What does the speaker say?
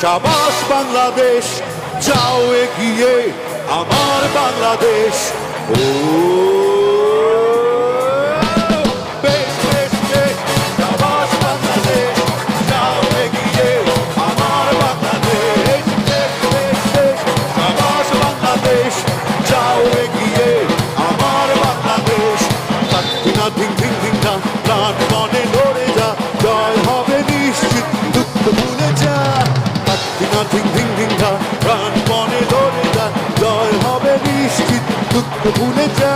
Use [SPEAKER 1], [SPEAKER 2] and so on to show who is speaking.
[SPEAKER 1] সাবাস বাংলাদেশ যাও এগিয়ে আমার বাংলাদেশ। ও না ধিং ধিং ধিং না প্রাণ মনে লড়ে যা, জয় হবে নিশ্চিত, দুঃখ ভুলে যা।